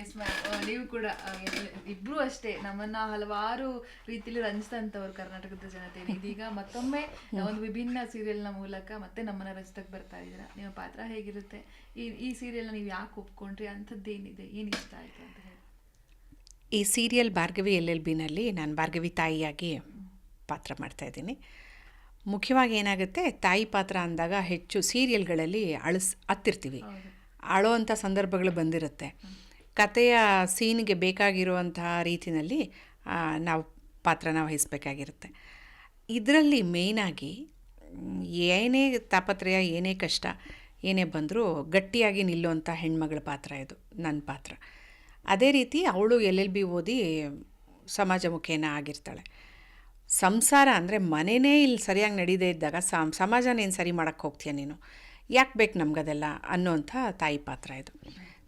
Yes ma'am ನೀವು ಕೂಡ ಇಬ್ರು ಅಷ್ಟೇ. ನಮ್ಮನ್ನ ಹಲವಾರು ರೀತಿಯಲ್ಲಿ ರಂಜಿಸಿದಂಥವ್ರು ಕರ್ನಾಟಕದ ಜನತೆ. ಇದೀಗ ಮತ್ತೊಮ್ಮೆ ಒಂದು ವಿಭಿನ್ನ ಸೀರಿಯಲ್ನ ಮೂಲಕ ಮತ್ತೆ ನಮ್ಮನ್ನ ರಚಿತಕ್ಕೆ ಬರ್ತಾ ಇದ್ದೀರಾ. ನಿಮ್ಮ ಪಾತ್ರ ಹೇಗಿರುತ್ತೆ? ಈ ಈ ಸೀರಿಯಲ್ನ ನೀವು ಯಾಕೆ ಒಪ್ಕೊಂಡ್ರಿ? ಅಂಥದ್ದೇನಿದೆ ಏನು ಇಷ್ಟ ಆಯ್ತು ಅಂತ ಹೇಳಿ. ಈ ಸೀರಿಯಲ್ ಭಾರ್ಗವಿ ಎಲ್ ಎಲ್ ಬಿನಲ್ಲಿ ನಾನು ಭಾರ್ಗವಿ ತಾಯಿಯಾಗಿ ಪಾತ್ರ ಮಾಡ್ತಾ ಇದ್ದೀನಿ. ಮುಖ್ಯವಾಗಿ ಏನಾಗುತ್ತೆ ತಾಯಿ ಪಾತ್ರ ಅಂದಾಗ ಹೆಚ್ಚು ಸೀರಿಯಲ್ಗಳಲ್ಲಿ ಅಳಿಸ್ ಹತ್ತಿರ್ತೀವಿ. ಅಳೋ ಅಂಥ ಸಂದರ್ಭಗಳು ಬಂದಿರುತ್ತೆ. ಕಥೆಯ ಸೀನ್ಗೆ ಬೇಕಾಗಿರುವಂತಹ ರೀತಿಯಲ್ಲಿ ನಾವು ಪಾತ್ರನ ವಹಿಸಬೇಕಾಗಿರುತ್ತೆ. ಇದರಲ್ಲಿ ಮೇಯ್ನಾಗಿ, ಏನೇ ತಾಪತ್ರಯ, ಏನೇ ಕಷ್ಟ, ಏನೇ ಬಂದರೂ ಗಟ್ಟಿಯಾಗಿ ನಿಲ್ಲುವಂಥ ಹೆಣ್ಮಗಳ ಪಾತ್ರ ಇದು, ನನ್ನ ಪಾತ್ರ. ಅದೇ ರೀತಿ ಅವಳು ಎಲ್ ಬಿ ಓದಿ ಸಮಾಜಮುಖೇನ ಆಗಿರ್ತಾಳೆ. ಸಂಸಾರ ಅಂದರೆ ಮನೆಯೇ ಇಲ್ಲಿ ಸರಿಯಾಗಿ ನಡೀದೇ ಇದ್ದಾಗ ಸಮ್, ಸಮಾಜನ ಏನು ಸರಿ ಮಾಡೋಕ್ಕೆ ಹೋಗ್ತೀಯ ನೀನು? ಯಾಕೆ ಬೇಕು ನಮಗದೆಲ್ಲ ಅನ್ನೋಂಥ ತಾಯಿ ಪಾತ್ರ ಇದು.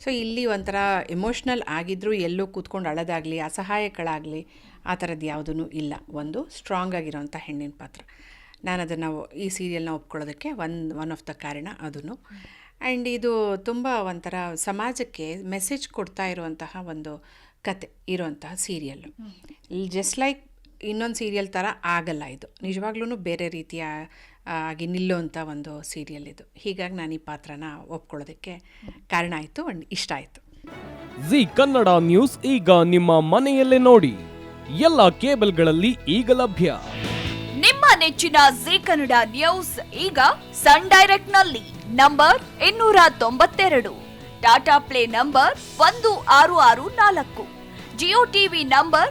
ಸೊ ಇಲ್ಲಿ ಒಂಥರ ಎಮೋಷ್ನಲ್ ಆಗಿದ್ದರೂ ಎಲ್ಲೂ ಕೂತ್ಕೊಂಡು ಅಳೋದಾಗಲಿ ಅಸಹಾಯಕಳಾಗಲಿ ಆ ಥರದ್ದು ಯಾವುದೂ ಇಲ್ಲ. ಒಂದು ಸ್ಟ್ರಾಂಗ್ ಆಗಿರೋವಂಥ ಹೆಣ್ಣಿನ ಪಾತ್ರ. ನಾನು ಅದನ್ನು ಈ ಸೀರಿಯಲ್ನ ಒಪ್ಕೊಳ್ಳೋದಕ್ಕೆ ಒನ್ ಒನ್ ಆಫ್ ದ ಕಾರಣ ಅದನ್ನು ಆ್ಯಂಡ್ ಇದು ತುಂಬ ಒಂಥರ ಸಮಾಜಕ್ಕೆ ಮೆಸೇಜ್ ಕೊಡ್ತಾ ಇರುವಂತಹ ಒಂದು ಕತೆ ಇರುವಂತಹ ಸೀರಿಯಲ್ಲು ಜಸ್ಟ್ ಲೈಕ್ ಇನ್ನೊಂದು ಸೀರಿಯಲ್ ಥರ ಆಗಲ್ಲ ಇದು. ನಿಜವಾಗ್ಲೂ ಬೇರೆ ರೀತಿಯ ಆಗಿ ನಿಲ್ಲುವಂಥ ಒಂದು ಸೀರಿಯಲ್ ಇದು. ಹೀಗಾಗಿ ನಾನು ಈ ಪಾತ್ರನ ಒಪ್ಕೊಳ್ಳೋದಕ್ಕೆ ಕಾರಣ ಆಯಿತು ಒಂದು ಇಷ್ಟ ಆಯಿತು. ಜಿ ಕನ್ನಡ ನ್ಯೂಸ್ ಈಗ ನಿಮ್ಮ ಮನೆಯಲ್ಲೇ ನೋಡಿ. ಎಲ್ಲ ಕೇಬಲ್ಗಳಲ್ಲಿ ಈಗ ಲಭ್ಯ. ನಿಮ್ಮ ನೆಚ್ಚಿನ ಜಿ ಕನ್ನಡ ನ್ಯೂಸ್ ಈಗ ಸನ್ ಡೈರೆಕ್ಟ್ನಲ್ಲಿ ನಂಬರ್ ಇನ್ನೂರ ತೊಂಬತ್ತೆರಡು. ಟಾಟಾ ಪ್ಲೇ ನಂಬರ್ ಒಂದು ಆರು ಆರು ನಾಲ್ಕು. Jio TV number